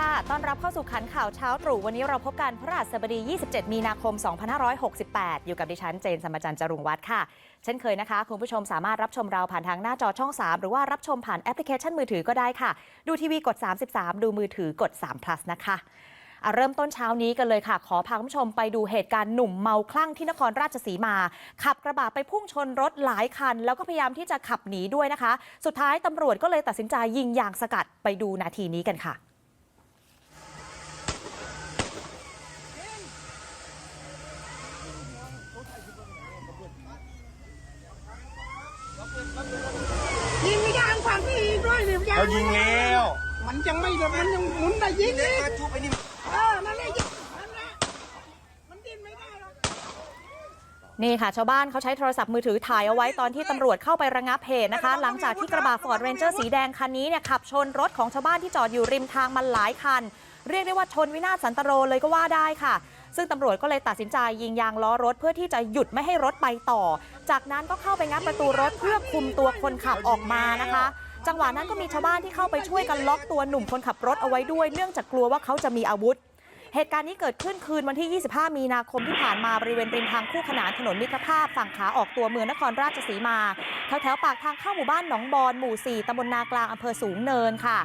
ค่ะ ต้อนรับเข้าสู่ขันข่าวเช้าตรู่ วันนี้เราพบกันพระราชบดี 27 มีนาคม 2568 อยู่กับดิฉันเจนสมจันทร์จรุงวัฒน์ค่ะ เช่นเคยนะคะ คุณผู้ชมสามารถรับชมเราผ่านทางหน้าจอช่อง 3 หรือว่ารับชมผ่านแอปพลิเคชันมือถือก็ได้ค่ะ ดูทีวีกด 33 ดูมือถือกด3 plus นะคะอะเริ่มต้นเช้านี้กันเลยค่ะ ขอพาคุณผู้ชมไปดูเหตุการณ์หนุ่มเมาคลั่งที่นครราชสีมา ขับกระบะไปพุ่งชนรถหลายคัน แล้วก็พยายามที่จะขับหนีด้วยนะคะ สุดท้ายตำรวจก็เลยตัดสินใจยิงยางสกัดไปดูนาทีนี้กันค่ะ ยิงไม่ได้ฝั่งที่อีกด้วยสิยาง เขายิงแล้ว มันยังไม่มันยังหมุนได้ยิงเด็กอีกมาทุบไอ้นี่เออนั่นแหละยิงนั่นแหละมันดิ้นไม่ได้หรอก นี่ค่ะ ชาวบ้านเขาใช้โทรศัพท์มือถือถ่ายเอาไว้ตอนที่ตำรวจเข้าไประงับเหตุนะคะ หลังจากที่กระบะฟอร์ดเรนเจอร์สีแดงคันนี้เนี่ยขับชนรถของชาวบ้านที่จอดอยู่ริมทางมันหลายคัน เรียกได้ว่าชนวินาศสันตโรเลยก็ว่าได้ค่ะ ซึ่งตำรวจก็เลยตัดสินใจยิงยางล้อรถเพื่อที่จะหยุดไม่ให้รถไปต่อ จากนั้นก็เข้าไปงัดประตูรถเพื่อคุมตัวคนขับออกมานะคะ จังหวะนั้นก็มีชาวบ้านที่เข้าไปช่วยกันล็อกตัวหนุ่มคนขับรถเอาไว้ด้วย เนื่องจากกลัวว่าเขาจะมีอาวุธ เหตุการณ์นี้เกิดขึ้นคืนวันที่ 25 มีนาคมที่ผ่านมาบริเวณริมทางคู่ขนานถนนมิตรภาพฝั่งขาออกตัวเมืองนครราชสีมาแถวแถวๆปากทางเข้าหมู่บ้านหนองบอนหมู่ 4ตำบลนากลางอำเภอสูงเนินค่ะ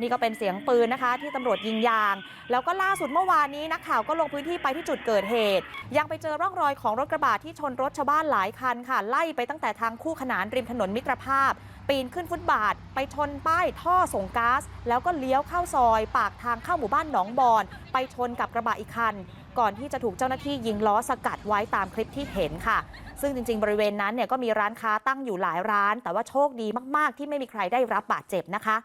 นี่ก็เป็นเสียงปืนนะคะ ที่ตำรวจยิงยาง แล้วก็ล่าสุดเมื่อวานนี้นักข่าวก็ลงพื้นที่ไปที่จุดเกิดเหตุ ยังไปเจอร่องรอยของรถกระบะที่ชนรถชาวบ้านหลายคันค่ะ ไล่ไปตั้งแต่ทางคู่ขนานริมถนนมิตรภาพ ปีนขึ้นฟุตบาท ไปชนป้ายท่อส่งก๊าซแล้วก็เลี้ยวเข้าซอย ปากทางเข้าหมู่บ้านหนองบอน ไปชนกับกระบะอีกคัน ก่อนที่จะถูกเจ้าหน้าที่ยิงล้อสกัดไว้ตามคลิปที่เห็นค่ะ ซึ่งจริง ๆ บริเวณนั้นเนี่ยก็มีร้านค้าตั้งอยู่หลายร้าน แต่ว่าโชคดีมากๆ ที่ไม่มีใครได้รับบาดเจ็บนะคะ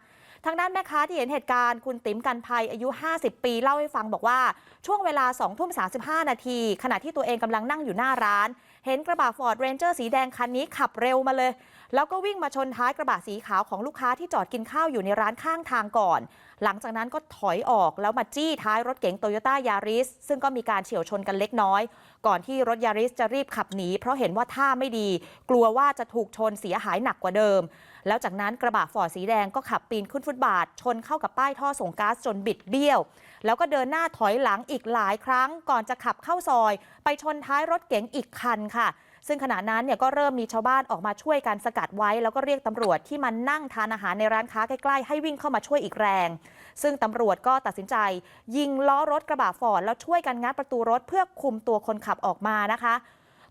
ทางด้านแม่ค้าที่เห็นเหตุการณ์คุณติ๋มกันภัยอายุ 50 ปีเล่าให้ฟังบอกว่าช่วงเวลา2ทุ่ม35 นาที ขณะที่ตัวเองกำลังนั่งอยู่หน้าร้าน เห็นกระบะฟอร์ดเรนเจอร์สีแดงคันนี้ขับเร็วมาเลย แล้วก็วิ่งมาชนท้ายกระบะสีขาวของลูกค้าที่จอดกินข้าวอยู่ในร้านข้างทางก่อน หลังจากนั้นก็ถอยออกแล้วมาจี้ท้ายรถเก๋งโตโยต้ายาริสซึ่งก็มีการเฉียวชนกันเล็กน้อย ก่อนที่รถยาริสจะรีบขับหนีเพราะเห็นว่าท่าไม่ดี กลัวว่าจะถูกชนเสียหายหนักกว่าเดิม แล้วจากนั้นกระบะฟอร์ดสีแดงก็ขับปีนขึ้นฟุตบาท ชนเข้ากับป้ายท่อส่งก๊าซจนบิดเบี้ยว แล้วก็เดินหน้าถอยหลังอีกหลายครั้ง ก่อนจะขับเข้าซอย ไปชนท้ายรถเก๋งอีกคันค่ะ ซึ่งขณะนั้นเนี่ยก็เริ่มมีชาวบ้านออกมาช่วยกันสกัดไว้ แล้วก็เรียกตำรวจที่มานั่งทานอาหารในร้านค้าใกล้ๆ ให้วิ่งเข้ามาช่วยอีกแรง ซึ่งตำรวจก็ตัดสินใจ ยิงล้อรถกระบะฟอร์ดแล้วช่วยกันงัดประตูรถเพื่อคุมตัวคนขับออกมานะคะ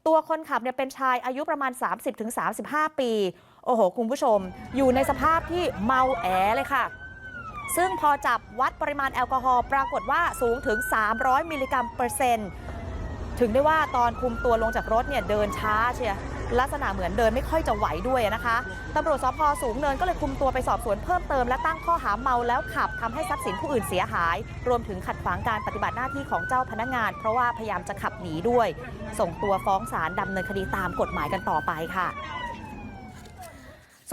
ตัวคนขับเนี่ยเป็นชายอายุประมาณ 30-35 ปี โอ้โห คุณผู้ชม อยู่ในสภาพที่เมาแอเลยค่ะ ซึ่งพอจับวัดปริมาณแอลกอฮอล์ปรากฏว่าสูงถึง 300 มิลลิกรัมเปอร์เซ็นต์ ถึงได้ว่าตอนคุมตัวลงจากรถเนี่ยเดินช้าเชียลักษณะเหมือนเดินไม่ค่อยจะไหวด้วยนะคะตำรวจสพสูงเนินก็เลยคุมตัวไปสอบสวนเพิ่มเติมและตั้งข้อหาเมาแล้วขับทำให้ทรัพย์สินผู้อื่นเสียหาย รวมถึงขัดขวางการปฏิบัติหน้าที่ของเจ้าพนักงาน เพราะว่าพยายามจะขับหนีด้วย ส่งตัวฟ้องศาลดำเนินคดีตามกฎหมายกันต่อไปค่ะ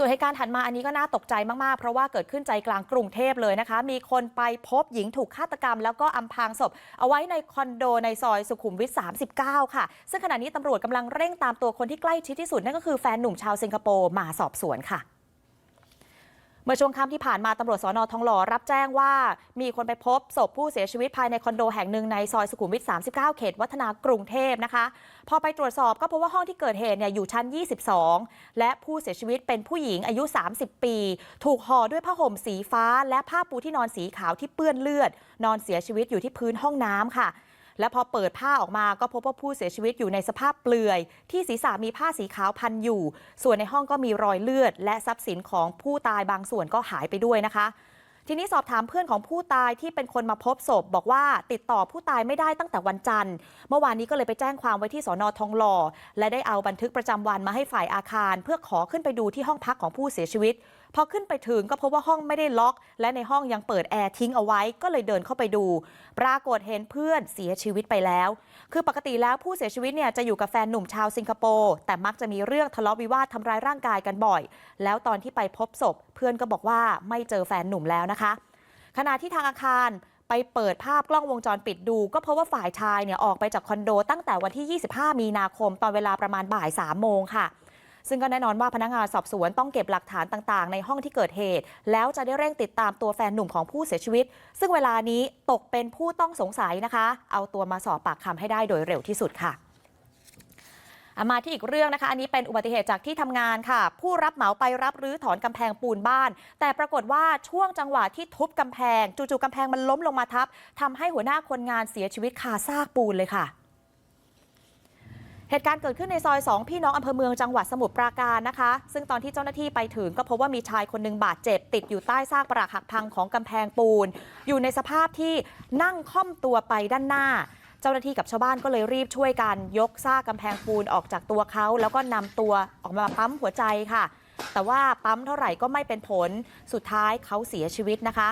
ส่วนเหตุการณ์ถัดมาอันนี้ก็น่าตกใจมากๆ เพราะว่าเกิดขึ้นใจกลางกรุงเทพเลยนะคะ มีคนไปพบหญิงถูกฆาตกรรม แล้วก็อำพรางศพ เอาไว้ในคอนโดในซอยสุขุมวิท 39 ค่ะ ซึ่งขณะนี้ตำรวจกำลังเร่งตามตัวคนที่ใกล้ชิดที่สุดนั่นก็คือแฟนหนุ่มชาวสิงคโปร์มาสอบสวนค่ะ เมื่อช่วงค่ำที่ผ่านมาตำรวจสอนอทองหล่อรับแจ้งว่า มีคนไปพบศพผู้เสียชีวิตภายในคอนโดแห่งหนึ่งในซอยสุขุมวิท 39 เขตวัฒนากรุงเทพนะคะ พอไปตรวจสอบก็พบว่าห้องที่เกิดเหตุเนี่ยอยู่ชั้น 22 และผู้เสียชีวิตเป็นผู้หญิงอายุ 30 ปี ถูกห่อด้วยผ้าห่มสีฟ้า และผ้าปูที่นอนสีขาวที่เปื้อนเลือด นอนเสียชีวิตอยู่ที่พื้นห้องน้ำค่ะ และพอเปิดผ้าออกมาก็พบว่าผู้เสียชีวิตอยู่ในสภาพเปลือย ที่ศีรษะมีผ้าสีขาวพันอยู่ ส่วนในห้องก็มีรอยเลือด และทรัพย์สินของผู้ตายบางส่วนก็หายไปด้วยนะคะ ทีนี้สอบถามเพื่อนของผู้ตายที่เป็นคนมาพบศพ บอกว่าติดต่อผู้ตายไม่ได้ตั้งแต่วันจันทร์ เมื่อวานนี้ก็เลยไปแจ้งความไว้ที่สอนอทองหล่อ และได้เอาบันทึกประจำวันมาให้ฝ่ายอาคาร เพื่อขอขึ้นไปดูที่ห้องพักของผู้เสียชีวิต พอขึ้นไปถึงก็พบว่าห้องไม่ได้ล็อก และในห้องยังเปิดแอร์ทิ้งเอาไว้ก็เลยเดินเข้าไปดู ปรากฏเห็นเพื่อนเสียชีวิตไปแล้ว คือปกติแล้วผู้เสียชีวิตเนี่ยจะอยู่กับแฟนหนุ่มชาวสิงคโปร์แต่มักจะมีเรื่องทะเลาะวิวาททำร้ายร่างกายกันบ่อย แล้วตอนที่ไปพบศพ เพื่อนก็บอกว่าไม่เจอแฟนหนุ่มแล้วนะคะ ขณะที่ทางอาคารไปเปิดภาพกล้องวงจรปิดดู ก็เพราะว่าฝ่ายชายเนี่ยออกไปจากคอนโดตั้งแต่วันที่ 25 มีนาคมตอนเวลาประมาณบ่าย 3 โมงค่ะ ซึ่งก็แน่นอนว่าพนักงานสอบสวนต้องเก็บหลักฐานต่างๆ ในห้องที่เกิดเหตุ แล้วจะได้เร่งติดตามตัวแฟนหนุ่มของผู้เสียชีวิต ซึ่งเวลานี้ตกเป็นผู้ต้องสงสัยนะคะ เอาตัวมาสอบปากคำให้ได้โดยเร็วที่สุดค่ะมาที่อีกเรื่องนะคะ อันนี้เป็นอุบัติเหตุจากที่ทำงานค่ะ ผู้รับเหมาไปรับรื้อถอนกำแพงปูนบ้าน แต่ปรากฏว่าช่วงจังหวะที่ทุบกำแพง จู่ๆกำแพงมันล้มลงมาทับทำให้หัวหน้าคนงานเสียชีวิตคาซากปูนเลยค่ะ เหตุการณ์เกิดขึ้นในซอย 2 พี่น้องอำเภอเมืองจังหวัดสมุทรปราการนะคะ ซึ่งตอนที่เจ้าหน้าที่ไปถึงก็พบว่ามีชายคนหนึ่งบาดเจ็บ ติดอยู่ใต้ซากปรักหักพังของกำแพงปูน อยู่ในสภาพที่นั่งค่อมตัวไปด้านหน้า เจ้าหน้าที่กับชาวบ้านก็เลยรีบช่วยกันยกซากกำแพงปูนออกจากตัวเขา แล้วก็นำตัวออกมาปั๊มหัวใจค่ะ แต่ว่าปั๊มเท่าไหร่ก็ไม่เป็นผลสุดท้ายเขาเสียชีวิตนะคะ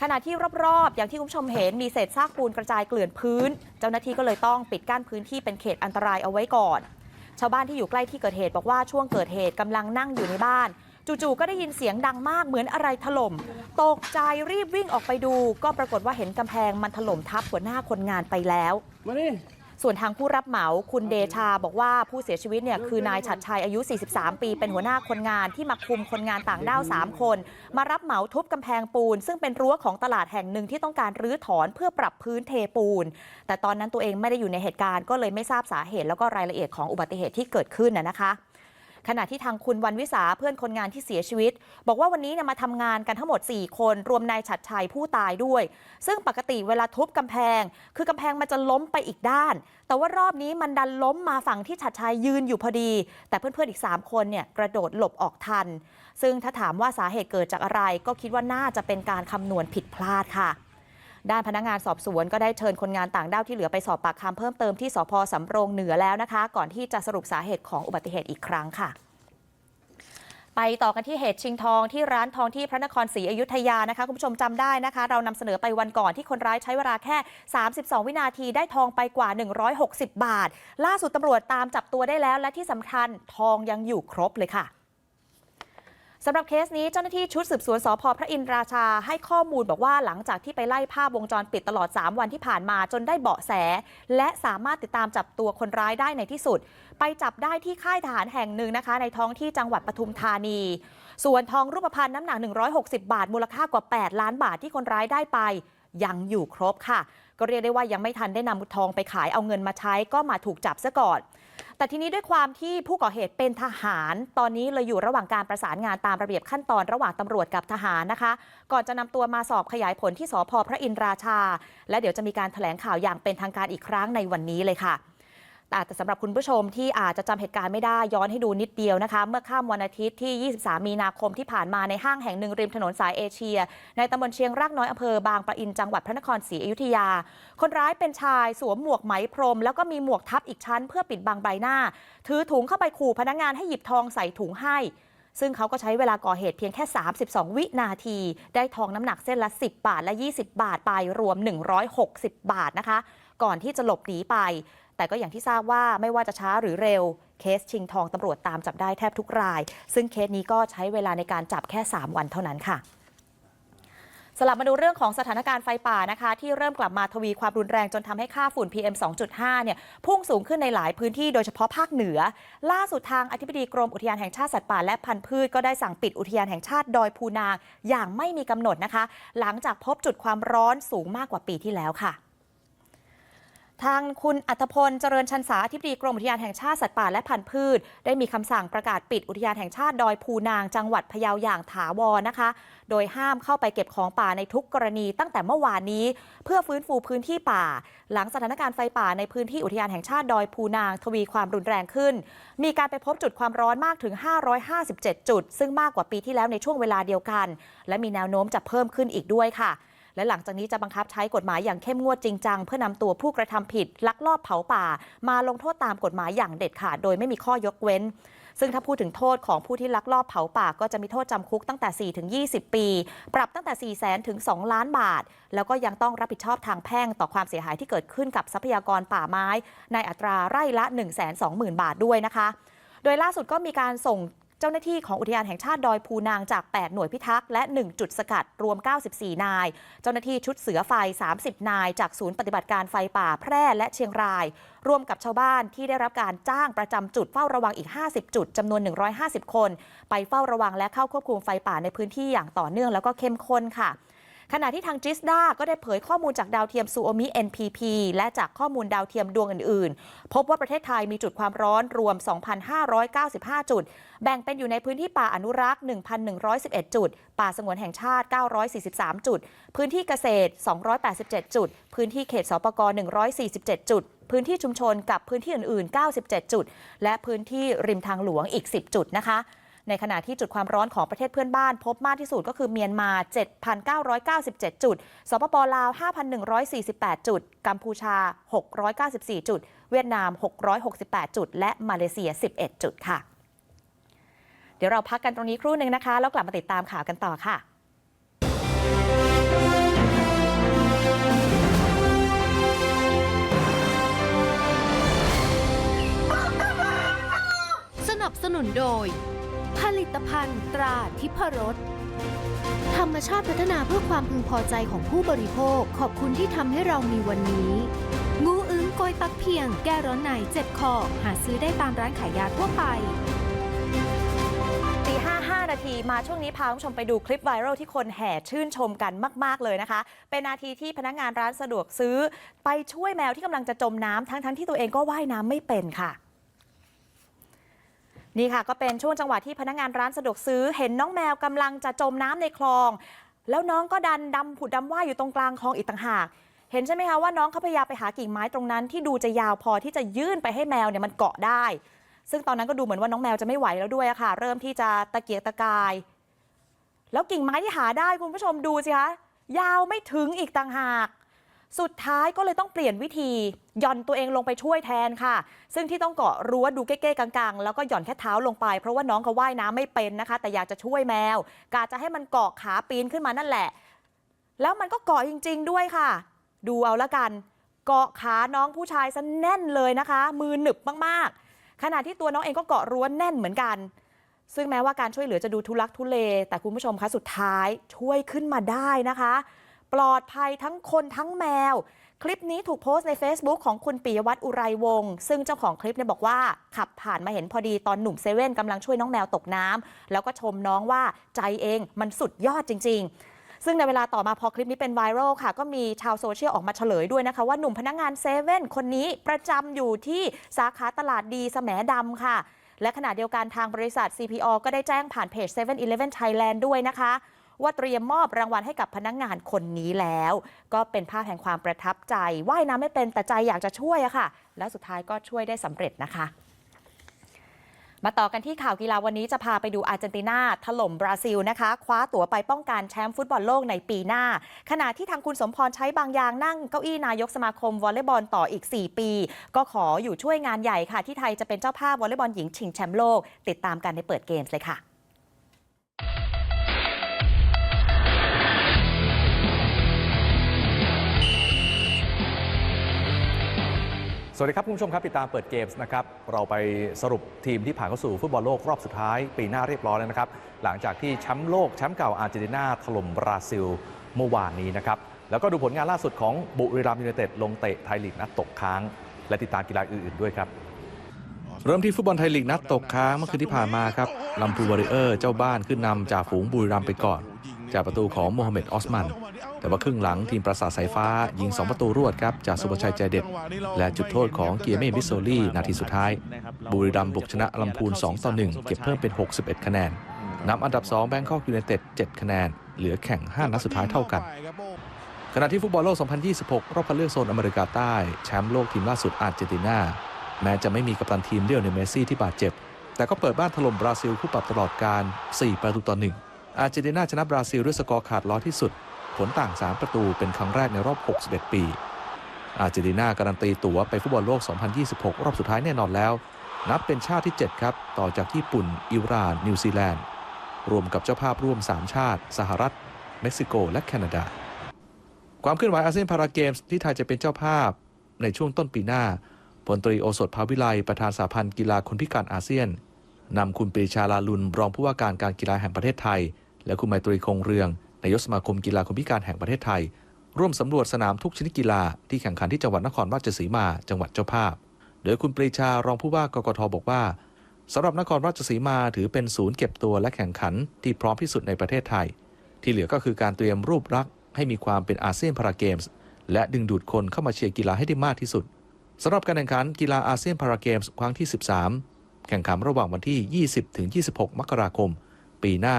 ขณะที่รอบๆ อย่างที่คุณผู้ชมเห็นมีเศษซากปูนกระจายเกลื่อนพื้น เจ้าหน้าที่ก็เลยต้องปิดกั้นพื้นที่เป็นเขตอันตรายเอาไว้ก่อน ชาวบ้านที่อยู่ใกล้ที่เกิดเหตุบอกว่าช่วงเกิดเหตุกำลังนั่งอยู่ในบ้าน จู่ๆก็ได้ยินเสียงดังมากเหมือนอะไรถล่ม ตกใจรีบวิ่งออกไปดู ก็ปรากฏว่าเห็นกำแพงมันถล่มทับหัวหน้าคนงานไปแล้วมาดิ ส่วนทางผู้รับเหมาคุณเดชาบอกว่าผู้เสียชีวิตเนี่ยคือนายฉัดชัยอายุ 43 ปี เป็นหัวหน้าคนงานที่มาคุมคนงานต่างด้าว 3 คน มารับเหมาทุบกำแพงปูน ซึ่งเป็นรั้วของตลาดแห่งหนึ่งที่ต้องการรื้อถอนเพื่อปรับพื้นเทปูน แต่ตอนนั้นตัวเองไม่ได้อยู่ในเหตุการณ์ก็เลยไม่ทราบสาเหตุแล้วก็รายละเอียดของอุบัติเหตุที่เกิดขึ้นนะนะคะ ขณะที่ทางคุณวันวิสาเพื่อนคนงานที่เสียชีวิต บอกว่าวันนี้เนี่ยมาทำงานกันทั้งหมด 4 คน รวมนายฉัดชัยผู้ตายด้วย ซึ่งปกติเวลาทุบกำแพง คือกำแพงมันจะล้มไปอีกด้าน แต่ว่ารอบนี้มันดันล้มมาฝั่งที่ฉัดชัยยืนอยู่พอดี แต่เพื่อนๆอีก 3 คนเนี่ยกระโดดหลบออกทัน ซึ่งถ้าถามว่าสาเหตุเกิดจากอะไร ก็คิดว่าน่าจะเป็นการคำนวณผิดพลาดค่ะ ด้านพนักงานสอบสวนก็ได้เชิญคนงานต่างด้าวที่เหลือไปสอบปากคำเพิ่มเติมที่สพสำโรงเหนือแล้วนะคะ ก่อนที่จะสรุปสาเหตุของอุบัติเหตุอีกครั้งค่ะไปต่อกันที่เหตุชิงทองที่ร้านทองที่พระนครศรีอยุธยานะคะ คุณผู้ชมจำได้นะคะ เรานำเสนอไปวันก่อนที่คนร้ายใช้เวลาแค่ 32 วินาทีได้ทองไปกว่า 160 บาท ล่าสุดตำรวจตามจับตัวได้แล้ว และที่สำคัญทองยังอยู่ครบเลยค่ะ สำหรับเคสนี้เจ้าหน้าที่ชุดสืบสวนสพพระอินทราชาให้ข้อมูลบอกว่าหลังจากที่ไปไล่ภาพวงจรปิดตลอด 3 วันที่ผ่านมาจนได้เบาะแส และสามารถติดตามจับตัวคนร้ายได้ในที่สุด ไปจับได้ที่ค่ายทหารแห่งหนึ่งนะคะ ในท้องที่จังหวัดปทุมธานี ส่วนทองรูปพรรณน้ำหนัก 160 บาท มูลค่ากว่า 8 ล้านบาทที่คนร้ายได้ไป ยังอยู่ครบค่ะ ก็เรียกได้ว่ายังไม่ทันได้นำทองไปขายเอาเงินมาใช้ก็มาถูกจับซะก่อน แต่ทีนี้ด้วยความที่ผู้ก่อเหตุเป็นทหาร ตอนนี้เลยอยู่ระหว่างการประสานงานตามระเบียบขั้นตอนระหว่างตำรวจกับทหารนะคะ ก่อนจะนำตัวมาสอบขยายผลที่สพพระอินทราชา และเดี๋ยวจะมีการแถลงข่าวอย่างเป็นทางการอีกครั้งในวันนี้เลยค่ะ แต่แต่สำหรับคุณผู้ชมที่อาจจะจำเหตุการณ์ไม่ได้ย้อนให้ดูนิดเดียวนะคะ เมื่อค่ำวันอาทิตย์ที่ 23 มีนาคมที่ผ่านมาในห้างแห่งหนึ่งริมถนนสายเอเชีย ในตำบลเชียงรากน้อยอำเภอบางปะอินจังหวัดพระนครศรีอยุธยา คนร้ายเป็นชายสวมหมวกไหมพรม แล้วก็มีหมวกทับอีกชั้น เพื่อปิดบังใบหน้า ถือถุงเข้าไปขู่พนักงานให้หยิบทองใส่ถุงให้ซึ่งเขาก็ใช้เวลาก่อเหตุเพียงแค่ 32 วินาที ได้ทองน้ำหนักเส้นละ 10 บาทและ 20 บาทไปรวม 160 บาทนะคะ ก่อนที่จะหลบหนีไป แต่ก็อย่างที่ทราบว่าไม่ว่าจะช้าหรือเร็วเคสชิงทองตำรวจตามจับได้แทบทุกราย ซึ่งเคสนี้ก็ใช้เวลาในการจับแค่ 3 วันเท่านั้นค่ะสลับมาดูเรื่องของสถานการณ์ไฟป่านะคะที่เริ่มกลับมาทวีความรุนแรงจนทำให้ค่าฝุ่น PM 2.5 เนี่ยพุ่งสูงขึ้นในหลายพื้นที่โดยเฉพาะภาคเหนือ ล่าสุดทางอธิบดีกรมอุทยานแห่งชาติสัตว์ป่าและพันธุ์พืชก็ได้สั่งปิดอุทยานแห่งชาติดอยภูนางอย่างไม่มีกำหนดนะคะ หลังจากพบจุดความร้อนสูงมากกว่าปีที่แล้วค่ะ ทางคุณอัตพลเจริญชันสาอธิบดีกรมอุทยานแห่งชาติสัตว์ป่าและพันธุ์พืช ได้มีคำสั่งประกาศปิดอุทยานแห่งชาติดอยภูนางจังหวัดพะเยาอย่างถาวรนะคะ โดยห้ามเข้าไปเก็บของป่าในทุกกรณีตั้งแต่เมื่อวานนี้ เพื่อฟื้นฟูพื้นที่ป่า หลังสถานการณ์ไฟป่าในพื้นที่อุทยานแห่งชาติดอยภูนาง ทวีความรุนแรงขึ้น มีการไปพบจุดความร้อนมากถึง 557 จุด ซึ่งมากกว่าปีที่แล้วในช่วงเวลาเดียวกัน และมีแนวโน้มจะเพิ่มขึ้นอีกด้วยค่ะ และหลังจากนี้จะบังคับใช้กฎหมายอย่างเข้มงวดจริงจัง เพื่อนำตัวผู้กระทำผิด ลักลอบเผาป่า มาลงโทษตามกฎหมายอย่างเด็ดขาดโดยไม่มีข้อยกเว้นซึ่งถ้าพูดถึงโทษของผู้ที่ลักลอบเผาป่าก็จะมีโทษจำคุกตั้งแต่ 4 ถึง 20 ปี ปรับตั้งแต่ 4 0 0 0 0 0ถึง 2 ล้านบาท แล้วก็ยังต้องรับผิดชอบทางแพ่งต่อความเสียหายที่เกิดขึ้นกับทรัพยากรป่าไม้ ในอัตราไร่ละ 1 2 0 0 0 0 บาทด้วยนะคะ โดยล่าสุดก็มีการส่ง เจ้าหน้าที่ของอุทยานแห่งชาติดอยภูนางจาก 8 หน่วยพิทักษ์และ 1 จุดสกัดรวม 94 นาย เจ้าหน้าที่ชุดเสือไฟ 30 นาย จากศูนย์ปฏิบัติการไฟป่าแพร่และเชียงราย ร่วมกับชาวบ้านที่ได้รับการจ้างประจำจุดเฝ้าระวังอีก 50 จุดจำนวน 150 คน ไปเฝ้าระวังและเข้าควบคุมไฟป่าในพื้นที่อย่างต่อเนื่องแล้วก็เข้มข้นค่ะ ขณะที่ทางจิสดาก็ได้เผยข้อมูลจากดาวเทียมซูโอมิ NPP และจากข้อมูลดาวเทียมดวงอื่น ๆ พบว่าประเทศไทยมีจุดความร้อนรวม 2,595 จุด แบ่งเป็นอยู่ในพื้นที่ป่าอนุรักษ์ 1,111 จุด ป่าสงวนแห่งชาติ 943 จุด พื้นที่เกษตร 287 จุด พื้นที่เขตสปก147 จุด พื้นที่ชุมชนกับพื้นที่อื่น ๆ 97 จุด และพื้นที่ริมทางหลวงอีก 10 จุดนะคะ ในขณะที่จุดความร้อนของประเทศเพื่อนบ้าน พบมากที่สุดก็คือเมียนมา 7,997 จุด สปปลาว 5,148 จุด กัมพูชา 694 จุด เวียดนาม 668 จุด และมาเลเซีย 11 จุดค่ะ เดี๋ยวเราพักกันตรงนี้ครู่หนึ่งนะคะ แล้วกลับมาติดตามข่าวกันต่อค่ะสนับสนุนโดย ผลิตภัณฑ์ตราทิพรสธรรมชาติพัฒนาเพื่อความพึงพอใจของผู้บริโภค ขอบคุณที่ทำให้เรามีวันนี้ งูอึ้งกอยปักเพียง แก้ร้อนในเจ็บคอ หาซื้อได้ตามร้านขายยาทั่วไปตีห้าห้านาทีมาช่วงนี้พาคุณผู้ชมไปดูคลิปไวรัลที่คนแห่ชื่นชมกันมาก ๆ เลยนะคะ เป็นนาทีที่พนักงานร้านสะดวกซื้อ ไปช่วยแมวที่กำลังจะจมน้ำทั้งๆที่ตัวเองก็ว่ายน้ำไม่เป็นค่ะ นี่ค่ะก็เป็นช่วงจังหวะที่พนักงานร้านสะดวกซื้อ เห็นน้องแมวกำลังจะจมน้ำในคลอง แล้วน้องก็ดันดำผุดดำว่ายอยู่ตรงกลางคลองอีกต่างหาก เห็นใช่ไหมคะว่าน้องเขาพยายามไปหากิ่งไม้ตรงนั้น ที่ดูจะยาวพอที่จะยื่นไปให้แมวเนี่ยมันเกาะได้ ซึ่งตอนนั้นก็ดูเหมือนว่าน้องแมวจะไม่ไหวแล้วด้วยะค่ะ เริ่มที่จะตะเกียกตะกาย แล้วกิ่งไม้ที่หาได้คุณผู้ชมดูสิคะยาวไม่ถึงอีกต่างหาก สุดท้ายก็เลยต้องเปลี่ยนวิธีหย่อนตัวเองลงไปช่วยแทนค่ะ ซึ่งที่ต้องเกาะรั้วดูเก้ๆกังๆ แล้วก็หย่อนแค่เท้าลงไป เพราะว่าน้องเขาว่ายน้ำไม่เป็นนะคะ แต่อยากจะช่วยแมวกาจะให้มันเกาะขาปีนขึ้นมานั่นแหละ แล้วมันก็เกาะจริง ๆ ด้วยค่ะ ดูเอาละกัน เกาะขาน้องผู้ชายซะแน่นเลยนะคะ มือหนึบมากๆ ขณะที่ตัวน้องเองก็เกาะรั้วแน่นเหมือนกัน ซึ่งแม้ว่าการช่วยเหลือจะดูทุลักทุเล แต่คุณผู้ชมคะสุดท้ายช่วยขึ้นมาได้นะคะ ปลอดภัยทั้งคนทั้งแมว คลิปนี้ถูกโพสต์ใน Facebook ของคุณปิยวัฒน์อุไรวงศ์ซึ่งเจ้าของคลิปเนี่ยบอกว่า ขับผ่านมาเห็นพอดีตอนหนุ่มเซเว่นกำลังช่วยน้องแมวตกน้ำแล้วก็ชมน้องว่าใจเองมันสุดยอดจริง ๆซึ่งในเวลาต่อมาพอคลิปนี้เป็นไวรัลค่ะ ก็มีชาวโซเชียลออกมาเฉลยด้วยนะคะ ว่าหนุ่มพนักงานเซเว่นคนนี้ประจำอยู่ที่สาขาตลาดดีแสมดำค่ะ และขณะเดียวกันทางบริษัท CPO ก็ได้แจ้งผ่านเพจ 7-Eleven Thailand ด้วยนะคะ ว่าเตรียมมอบรางวัลให้กับพนักงานคนนี้แล้ว ก็เป็นภาพแห่งความประทับใจว่ายน้ำไม่เป็นแต่ใจอยากจะช่วยอะค่ะ แล้วสุดท้ายก็ช่วยได้สำเร็จนะคะมาต่อกันที่ข่าวกีฬาวันนี้จะพาไปดูอาร์เจนตินาถล่มบราซิลนะคะ คว้าตั๋วไปป้องกันแชมป์ฟุตบอลโลกในปีหน้า ขณะที่ทางคุณสมพรใช้บางอย่างนั่งเก้าอี้นายกสมาคมวอลเลย์บอลต่ออีก 4 ปี ก็ขออยู่ช่วยงานใหญ่ค่ะ ที่ไทยจะเป็นเจ้าภาพวอลเลย์บอลหญิงชิงแชมป์โลก ติดตามกันในเปิดเกมส์เลยค่ะ สวัสดีครับคุณผู้ชมครับติดตามเปิดเกมส์นะครับเราไปสรุปทีมที่ผ่านเข้าสู่ฟุตบอลโลกรอบสุดท้าย ปีหน้าเรียบร้อยแล้วนะครับ หลังจากที่แชมป์โลกแชมป์เก่าอาร์เจนตินาถล่มบราซิลเมื่อวานนี้นะครับ แล้วก็ดูผลงานล่าสุดของบุรีรัมย์ยูไนเต็ดลงเตะไทยลีกนัดตกค้าง และติดตามกีฬาอื่นๆด้วยครับ เริ่มที่ฟุตบอลไทยลีกนัดตกค้างเมื่อคืนที่ผ่านมาครับลำพูวอริเออร์เจ้าบ้านขึ้นนำจากฝูงบุรีรัมย์ไปก่อน จากประตูของโมฮัมเหม็ดออสมัน แต่ว่าครึ่งหลังทีมประสาทสายฟ้ายิง 2 ประตูรวดครับจากสุภชัยใจเด็ด และจุดโทษของเกียร์เม่บิโซลี่นาทีสุดท้าย บุรีรัมย์บุกชนะลำพูน 2 ต่อ 1 เก็บเพิ่มเป็น 61 คะแนนนำอันดับ 2 แบงคอกยูไนเต็ด 7 คะแนน เหลือแข่ง 5 นัดสุดท้ายเท่ากัน ขณะที่ฟุตบอลโลก 2026 รอบคัดเลือกโซนอเมริกาใต้ แชมป์โลกทีมล่าสุดอาร์เจนตินาแม้จะไม่มีกัปตันทีมเลียวในเมสซี่ที่บาดเจ็บ แต่ก็เปิดบ้านถล่มบราซิลคู่ปรับตลอดการ 4 ประตูต่อ 1 อาร์เจนตินาชนะบราซิลด้วยสกอร์ขาดลอที่สุด ผลต่าง 3 ประตูเป็นครั้งแรกในรอบ 61 ปี อาร์เจนตินาการันตีตั๋วไปฟุตบอลโลก 2026 รอบสุดท้ายแน่นอนแล้ว นับเป็นชาติที่ 7 ครับ ต่อจากญี่ปุ่น อิหร่าน นิวซีแลนด์ รวมกับเจ้าภาพร่วม 3 ชาติ สหรัฐ เม็กซิโก และแคนาดา ความเคลื่อนไหวอาเซียนพาราเกมส์ที่ไทยจะเป็นเจ้าภาพในช่วงต้นปีหน้าพลตรีโอสถภาวิไลประธานสาพันธ์กีฬาคนพิการอาเซียนนำคุณปรีชาลาลุนรองผู้ว่าการการกีฬาแห่งประเทศไทย และคุณไมตรีคงเรือง นายกสมาคมกีฬาคนพิการแห่งประเทศไทย ร่วมสำรวจสนามทุกชนิดกีฬาที่แข่งขันที่จังหวัดนครราชสีมา จังหวัดเจ้าภาพ โดยคุณปรีชารองผู้ว่ากกทบอกว่าสำหรับนครราชสีมาถือเป็นศูนย์เก็บตัวและแข่งขันที่พร้อมที่สุดในประเทศไทย ที่เหลือก็คือการเตรียมรูปลักษณ์ให้มีความเป็นอาเซียนพาราเกมส์และดึงดูดคนเข้ามาเชียร์กีฬาให้ได้มากที่สุดสำหรับการแข่งขันกีฬาอาเซียนพาราเกมส์ครั้งที่ 13 แข่งขันระหว่างวันที่ 20ถึง26 มกราคม ปีหน้า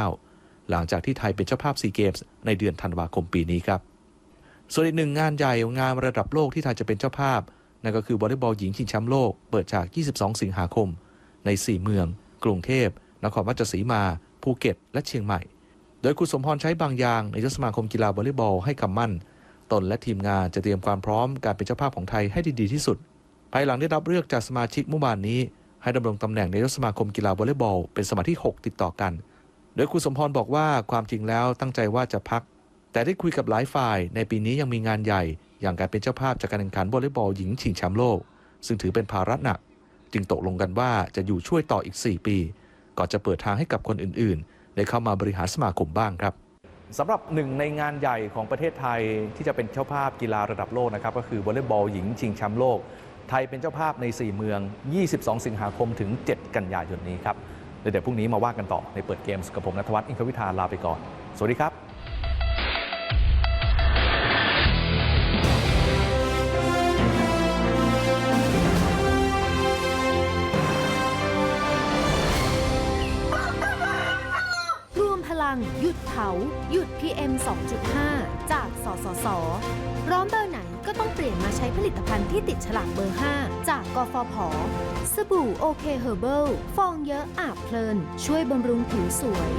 2569 หลังจากที่ไทยเป็นเจ้าภาพซีเกมส์ในเดือนธันวาคมปีนี้ครับ ส่วนอีกหนึ่งงานใหญ่งานระดับโลกที่ไทยจะเป็นเจ้าภาพ นั่นก็คือวอลเลย์บอลหญิงชิงแชมป์โลก เปิดฉาก 22 สิงหาคม ใน 4 เมือง กรุงเทพ นครราชสีมา ภูเก็ต และเชียงใหม่ โดยคุณสมพรใช้บางอย่างนายกสมาคมกีฬาวอลเลย์บอลให้คำมั่น ตนและทีมงานจะเตรียมความพร้อมการเป็นเจ้าภาพของไทยให้ดีดีที่สุด ภายหลังได้รับเลือกจากสมาชิกเมื่อวานนี้ ให้ดำรงตำแหน่งนายกสมาคมกีฬาวอลเลย์บอลเป็นสมัยที่6ติดต่อกัน โดยคุณสมพรบอกว่าความจริงแล้วตั้งใจว่าจะพัก แต่ได้คุยกับหลายฝ่าย ในปีนี้ยังมีงานใหญ่ อย่างการเป็นเจ้าภาพจากการแข่งขันวอลเลย์บอลหญิงชิงแชมป์โลก ซึ่งถือเป็นภาระหนัก จึงตกลงกันว่าจะอยู่ช่วยต่ออีก 4 ปี ก่อนจะเปิดทางให้กับคนอื่นๆ ได้เข้ามาบริหารสมาคมบ้างครับสำหรับหนึ่งในงานใหญ่ของประเทศไทยที่จะเป็นเจ้าภาพกีฬาระดับโลกนะครับก็คือวอลเลย์บอลหญิงชิงแชมป์โลก ไทยเป็นเจ้าภาพใน 4 เมือง 22 สิงหาคมถึง 7 กันยายนนี้ครับ เดี๋ยวพรุ่งนี้มาว่ากันต่อในเปิดเกมส์กับผมนัทวัฒน์อินทวิทาลาไปก่อน สวัสดีครับรวมพลังหยุดเผา หยุด PM 2.5 จาก สสส ร้อนเบอร์ไหน ก็ต้องเปลี่ยนมาใช้ผลิตภัณฑ์ที่ติดฉลากเบอร์ 5 จากกฟผ สบู่โอเคเฮอร์เบิลฟองเยอะอาบเพลิน ช่วยบำรุงผิวสวย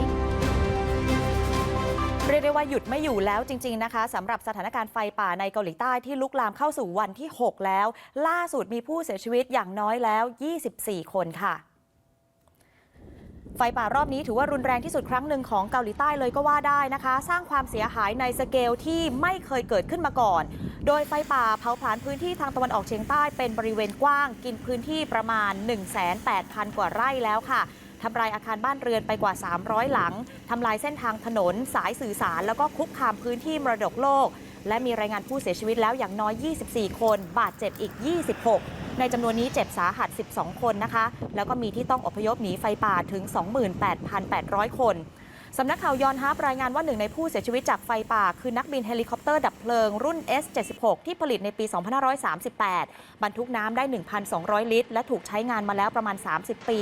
เรียกได้ว่าหยุดไม่อยู่แล้วจริง ๆ นะคะสำหรับสถานการณ์ไฟป่าในเกาหลีใต้ที่ลุกลามเข้าสู่วันที่ 6 แล้ว ล่าสุดมีผู้เสียชีวิตอย่างน้อยแล้ว 24 คนค่ะ ไฟป่ารอบนี้ถือว่ารุนแรงที่สุดครั้งหนึ่งของเกาหลีใต้เลยก็ว่าได้นะคะ สร้างความเสียหายในสเกลที่ไม่เคยเกิดขึ้นมาก่อน โดยไฟป่าเผาผลาญพื้นที่ทางตะวันออกเฉียงใต้เป็นบริเวณกว้าง กินพื้นที่ประมาณ 1,800กว่าไร่แล้วค่ะทำลายอาคารบ้านเรือนไปกว่า 300 หลัง ทำลายเส้นทางถนน สายสื่อสาร แล้วก็คุกคามพื้นที่มรดกโลก และมีรายงานผู้เสียชีวิตแล้วอย่างน้อย 24 คน บาดเจ็บอีก 26 ในจำนวนนี้เจ็บสาหัส 12 คนนะคะ แล้วก็มีที่ต้องอพยพหนีไฟป่าถึง 28,800 คนสำนักข่าวยอนฮับรายงานว่าหนึ่งในผู้เสียชีวิตจากไฟป่า คือนักบินเฮลิคอปเตอร์ดับเพลิงรุ่น S76 ที่ผลิตในปี 2538 บรรทุกน้ำได้ 1,200 ลิตร และถูกใช้งานมาแล้วประมาณ 30 ปี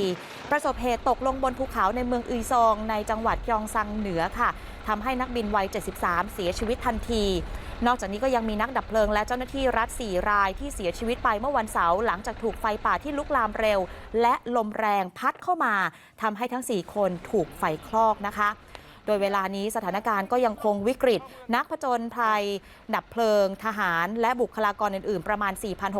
ประสบเหตุตกลงบนภูเขาในเมืองอุยซอง ในจังหวัดยองซังเหนือค่ะทำให้นักบินวัย 73 เสียชีวิตทันที นอกจากนี้ก็ยังมีนักดับเพลิงและเจ้าหน้าที่รัฐ 4 รายที่เสียชีวิตไปเมื่อวันเสาร์หลังจากถูกไฟป่าที่ลุกลามเร็ว และลมแรงพัดเข้ามาทำให้ทั้ง 4 คนถูกไฟคลอกนะคะโดยเวลานี้สถานการณ์ก็ยังคงวิกฤต นักผจญภัย ดับเพลิง ทหาร และบุคลากรอื่น ๆ ประมาณ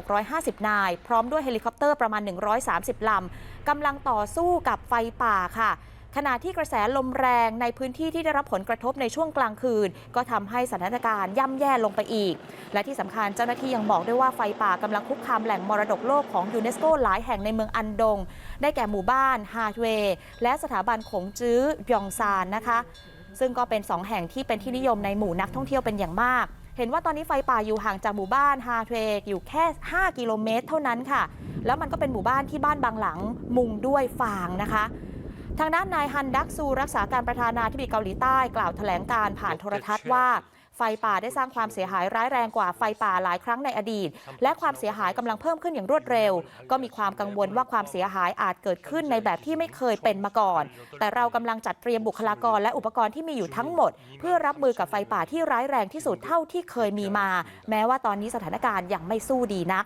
4,650 นาย พร้อมด้วยเฮลิคอปเตอร์ประมาณ 130 ลำกำลังต่อสู้กับไฟป่าค่ะ ขณะที่กระแสลมแรงในพื้นที่ที่ได้รับผลกระทบในช่วงกลางคืน ก็ทำให้สถานการณ์ย่ำแย่ลงไปอีก และที่สำคัญเจ้าหน้าที่ยังบอกด้วยว่าไฟป่ากำลังคุกคามแหล่งมรดกโลกของยูเนสโกหลายแห่งในเมืองอันดง ได้แก่หมู่บ้านฮาทเวย์และสถาบันขงจื้อยองซานนะคะ ซึ่งก็เป็น 2 แห่งที่เป็นที่นิยมในหมู่นักท่องเที่ยวเป็นอย่างมากเห็นว่าตอนนี้ไฟป่าอยู่ห่างจากหมู่บ้านฮาเทอยู่แค่ 5 กิโลเมตร เท่านั้นค่ะ แล้วมันก็เป็นหมู่บ้านที่บ้านบางหลังมุงด้วยฟางนะคะ ทางด้านนายฮันดักซูรักษาการประธานาธิบดีเกาหลีใต้กล่าวแถลงการผ่านโทรทัศน์ว่า ไฟป่าได้สร้างความเสียหายร้ายแรงกว่าไฟป่าหลายครั้งในอดีต และความเสียหายกำลังเพิ่มขึ้นอย่างรวดเร็ว ก็มีความกังวลว่าความเสียหายอาจเกิดขึ้นในแบบที่ไม่เคยเป็นมาก่อน แต่เรากำลังจัดเตรียมบุคลากรและอุปกรณ์ที่มีอยู่ทั้งหมด เพื่อรับมือกับไฟป่าที่ร้ายแรงที่สุดเท่าที่เคยมีมา แม้ว่าตอนนี้สถานการณ์ยังไม่สู้ดีนัก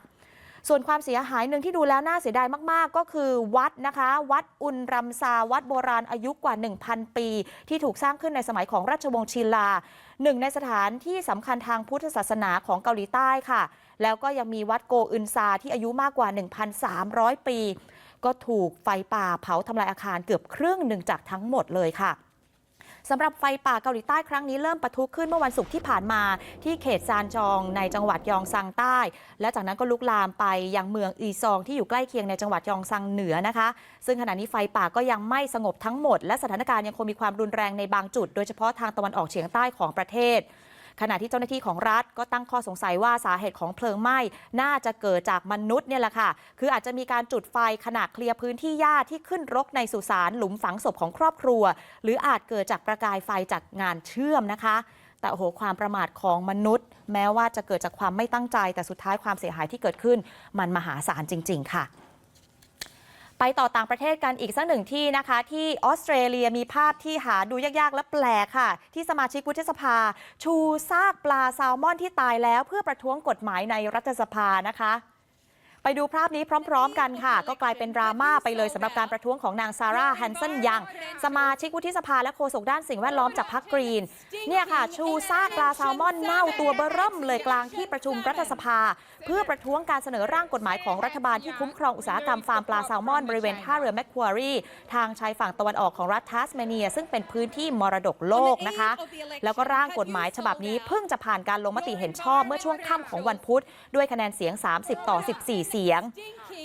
ส่วนความเสียหายหนึ่งที่ดูแล้วน่าเสียดายมากๆ ก็คือวัดนะคะ วัดอุนรัมซาวัดโบราณอายุกว่า 1,000 ปี ที่ถูกสร้างขึ้นในสมัยของราชวงศ์ชินลาหนึ่งในสถานที่สำคัญทางพุทธศาสนาของเกาหลีใต้ค่ะ แล้วก็ยังมีวัดโกอึนซาที่อายุมากกว่า 1,300 ปี ก็ถูกไฟป่าเผาทำลายอาคารเกือบครึ่งหนึ่งจากทั้งหมดเลยค่ะ สำหรับไฟป่าเกาหลีใต้ครั้งนี้เริ่มปะทุขึ้นเมื่อวันศุกร์ที่ผ่านมาที่เขตซานจองในจังหวัดยองซังใต้ และจากนั้นก็ลุกลามไปยังเมืองอีซองที่อยู่ใกล้เคียงในจังหวัดยองซังเหนือนะคะ ซึ่งขณะนี้ไฟป่าก็ยังไม่สงบทั้งหมด และสถานการณ์ยังคงมีความรุนแรงในบางจุด โดยเฉพาะทางตะวันออกเฉียงใต้ของประเทศ ขณะที่เจ้าหน้าที่ของรัฐก็ตั้งข้อสงสัยว่าสาเหตุของเพลิงไหม้น่าจะเกิดจากมนุษย์เนี่ยแหละค่ะ คืออาจจะมีการจุดไฟขณะเคลียร์พื้นที่หญ้าที่ขึ้นรกในสุสานหลุมฝังศพของครอบครัว หรืออาจเกิดจากประกายไฟจากงานเชื่อมนะคะแต่โอ้โหความประมาทของมนุษย์ แม้ว่าจะเกิดจากความไม่ตั้งใจ แต่สุดท้ายความเสียหายที่เกิดขึ้น มันมหาศาลจริง ๆ ค่ะ ไปต่อต่างประเทศกันอีกสักหนึ่งที่นะคะ ที่ออสเตรเลียมีภาพที่หาดูยากๆ และแปลกค่ะ ที่สมาชิกวุฒิสภา ชูซากปลาแซลมอนที่ตายแล้วเพื่อประท้วงกฎหมายในรัฐสภานะคะ ไปดูภาพนี้พร้อม ๆ กันค่ะ ก็กลายเป็นดราม่าไปเลยสำหรับการประท้วงของนางซาร่าแฮนเซนยัง สมาชิกวุฒิสภาและโฆษกด้านสิ่งแวดล้อมจากพรรคกรีน เนี่ยค่ะ ชูซากปลาแซลมอนเน่าตัวเบอร์เริ่มเลยกลางที่ประชุมรัฐสภา เพื่อประท้วงการเสนอร่างกฎหมายของรัฐบาลที่คุ้มครองอุตสาหกรรมฟาร์มปลาแซลมอนบริเวณท่าเรือแมคควารีทางชายฝั่งตะวันออกของรัฐทัสเมเนีย ซึ่งเป็นพื้นที่มรดกโลกนะคะ แล้วก็ร่างกฎหมายฉบับนี้เพิ่งจะผ่านการลงมติเห็นชอบเมื่อช่วงค่ำของวันพุธด้วยคะแนนเสียง 30 ต่อ 14เสียง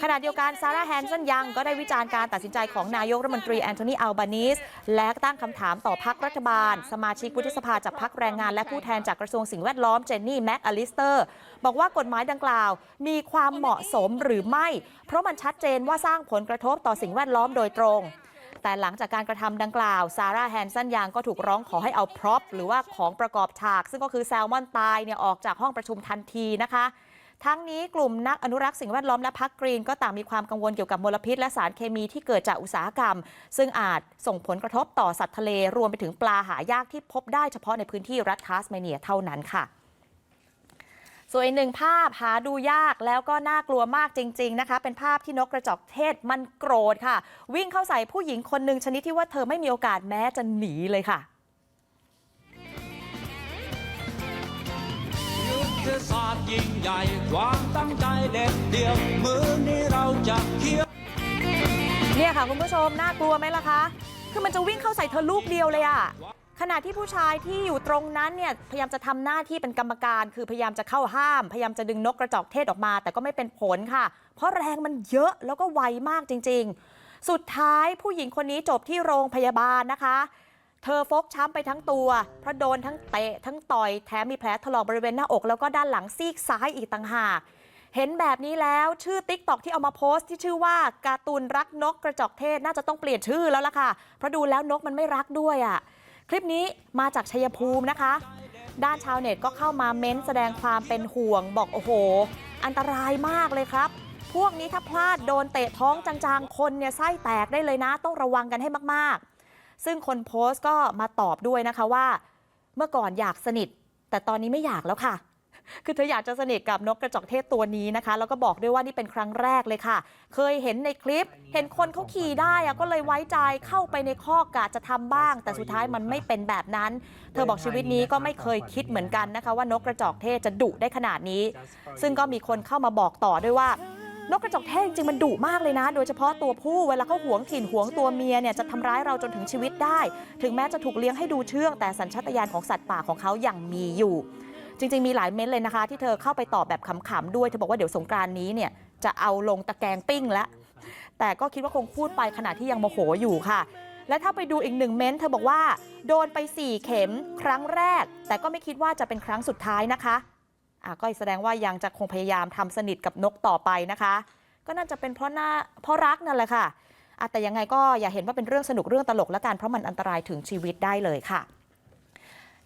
ขณะเดียวกันซาร่าแฮนสันยังก็ได้วิจารณ์การตัดสินใจของนายกรัฐมนตรีแอนโทนีอัลบานีสและตั้งคำถามต่อพักรัฐบาล สมาชิกวุฒิสภาจากพักแรงงาน และผู้แทนจากกระทรวงสิ่งแวดล้อมเจนนี่แม็กอลิสเตอร์บอกว่ากฎหมายดังกล่าว มีความเหมาะสมหรือไม่ เพราะมันชัดเจนว่าสร้างผลกระทบต่อสิ่งแวดล้อมโดยตรงแต่หลังจากการกระทำดังกล่าว ซาร่าแฮนสันยังก็ถูกร้องขอให้เอาพร็อพหรือว่าของประกอบฉาก ซึ่งก็คือแซลมอนตายเนี่ยออกจากห้องประชุมทันทีนะคะ ทั้งนี้กลุ่มนักอนุรักษ์สิ่งแวดล้อมและพักกรีน ก็ต่างมีความกังวลเกี่ยวกับมลพิษ และสารเคมีที่เกิดจากอุตสาหกรรม ซึ่งอาจส่งผลกระทบต่อสัตว์ทะเลรวมไปถึงปลาหายากที่พบได้เฉพาะในพื้นที่รัฐทัสเมเนียเท่านั้นค่ะส่วนอีกหนึ่งภาพหาดูยากแล้วก็น่ากลัวมากจริง ๆนะคะ เป็นภาพที่นกกระจอกเทศมันโกรธค่ะ วิ่งเข้าใส่ผู้หญิงคนหนึ่งชนิดที่ว่าเธอไม่มีโอกาสแม้จะหนีเลยค่ะ ยุทธศาสตร์ยิ่งใหญ่ความตั้งใจเด็ดเดี่ยวมือนี้เราจะเคี้ยวเนี่ยค่ะคุณผู้ชมน่ากลัวไหมล่ะคะ คือมันจะวิ่งเข้าใส่เธอลูกเดียวเลยอะขณะที่ผู้ชายที่อยู่ตรงนั้นเนี่ยพยายามจะทำหน้าที่เป็นกรรมการ คือพยายามจะเข้าห้าม พยายามจะดึงนกกระจอกเทศออกมา แต่ก็ไม่เป็นผลค่ะ เพราะแรงมันเยอะแล้วก็ไวมากจริง ๆ สุดท้ายผู้หญิงคนนี้จบที่โรงพยาบาลนะคะ เธอฟกช้ำไปทั้งตัว เพราะโดนทั้งเตะทั้งต่อยแถมมีแผลถลอกบริเวณหน้าอกแล้วก็ด้านหลังซีกซ้ายอีกต่างหากเห็นแบบนี้แล้วชื่อติ๊กตอกที่เอามาโพสต์ที่ชื่อว่าการ์ตูนรักนกกระจอกเทศน่าจะต้องเปลี่ยนชื่อแล้วล่ะค่ะ เพราะดูแล้วนกมันไม่รักด้วยอะ่ะ คลิปนี้มาจากชัยภูมินะคะ ด้านชาวเน็ตก็เข้ามาเม้นแสดงความเป็นห่วง บอกโอ้โห อันตรายมากเลยครับ พวกนี้ถ้าพลาดโดนเตะท้องจางๆ คนเนี่ยไส้แตกได้เลยนะ ต้องระวังกันให้มากๆ ซึ่งคนโพสต์ก็มาตอบด้วยนะคะว่า เมื่อก่อนอยากสนิท แต่ตอนนี้ไม่อยากแล้วค่ะ คือเธออยากจะสนิทกับนกกระจอกเทศตัวนี้นะคะ แล้วก็บอกด้วยว่านี่เป็นครั้งแรกเลยค่ะ เคยเห็นในคลิป เห็นคนเขาขี่ได้อะก็เลยไว้ใจเข้าไปในข้อกะจะทำบ้าง แต่สุดท้ายมันไม่เป็นแบบนั้น เธอบอกชีวิตนี้ก็ไม่เคยคิดเหมือนกันนะคะ ว่านกกระจอกเทศจะดุได้ขนาดนี้ ซึ่งก็มีคนเข้ามาบอกต่อด้วยว่า นกกระจอกเทศจริงมันดุมากเลยนะ โดยเฉพาะตัวผู้เวลาเขาหวงถิ่นหวงตัวเมียเนี่ยจะทำร้ายเราจนถึงชีวิตได้ ถึงแม้จะถูกเลี้ยงให้ดูเชื่อง แต่สัญชาตญาณของสัตว์ป่าของเขายังมีอยู่ จริง ๆ มีหลายเม้นเลยนะคะ ที่เธอเข้าไปตอบแบบขำๆด้วยเธอบอกว่าเดี๋ยวสงกรานนี้เนี่ยจะเอาลงตะแกรงปิ้งแล้วแต่ก็คิดว่าคงพูดไปขณะที่ยังโมโหอยู่ค่ะและถ้าไปดูอีกหนึ่งเม้นเธอบอกว่า โดนไป 4 เข็มครั้งแรก แต่ก็ไม่คิดว่าจะเป็นครั้งสุดท้ายนะคะ ก็แสดงว่ายังจะคงพยายามทำสนิทกับนกต่อไปนะคะ ก็น่าจะเป็นเพราะหน้าเพราะรักนั่นแหละค่ะแต่ยังไงก็อย่าเห็นว่าเป็นเรื่องสนุกเรื่องตลกแล้วกันเพราะมันอันตรายถึงชีวิตได้เลยค่ะ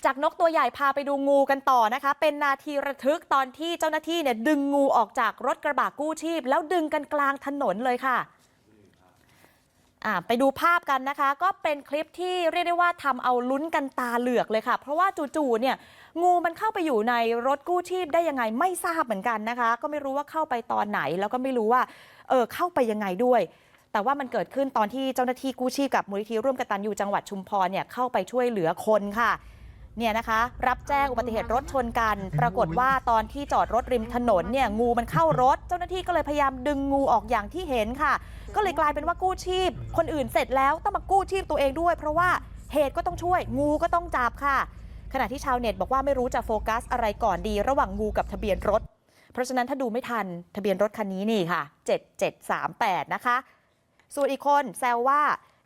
จากนกตัวใหญ่พาไปดูงูกันต่อนะคะ เป็นนาทีระทึกตอนที่เจ้าหน้าที่เนี่ยดึงงูออกจากรถกระบะกู้ชีพ แล้วดึงกันกลางถนนเลยค่ะไปดูภาพกันนะคะ ก็เป็นคลิปที่เรียกได้ว่าทำเอาลุ้นกันตาเหลือกเลยค่ะ เพราะว่าจู่ๆเนี่ย งูมันเข้าไปอยู่ในรถกู้ชีพได้ยังไงไม่ทราบเหมือนกันนะคะ ก็ไม่รู้ว่าเข้าไปตอนไหน แล้วก็ไม่รู้ว่าเออเข้าไปยังไงด้วย แต่ว่ามันเกิดขึ้นตอนที่เจ้าหน้าที่กู้ชีพกับมูลนิธิร่วมกตันยูจังหวัดชุมพรเนี่ยเข้าไปช่วยเหลือคนค่ะเนี่ยนะคะ รับแจ้งอุบัติเหตุรถชนกัน ปรากฏว่าตอนที่จอดรถริมถนนเนี่ยงูมันเข้ารถ เจ้าหน้าที่ก็เลยพยายามดึงงูออกอย่างที่เห็นค่ะ ก็เลยกลายเป็นว่ากู้ชีพ คนอื่นเสร็จแล้วต้องมากู้ชีพตัวเองด้วย เพราะว่าเหตุก็ต้องช่วย งูก็ต้องจับค่ะ ขณะที่ชาวเน็ตบอกว่าไม่รู้จะโฟกัสอะไรก่อนดีระหว่างงูกับทะเบียนรถ เพราะฉะนั้นถ้าดูไม่ทันทะเบียนรถคันนี้นี่ค่ะ 7738 นะคะ ส่วนอีกคนแซวว่า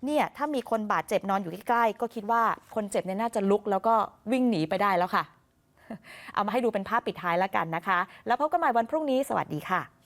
เนี่ยถ้ามีคนบาดเจ็บนอนอยู่ใกล้ๆก็คิดว่าคนเจ็บเนี่ยน่าจะลุกแล้วก็วิ่งหนีไปได้แล้วค่ะ เอามาให้ดูเป็นภาพปิดท้ายแล้วกันนะคะ แล้วพบกันใหม่วันพรุ่งนี้สวัสดีค่ะ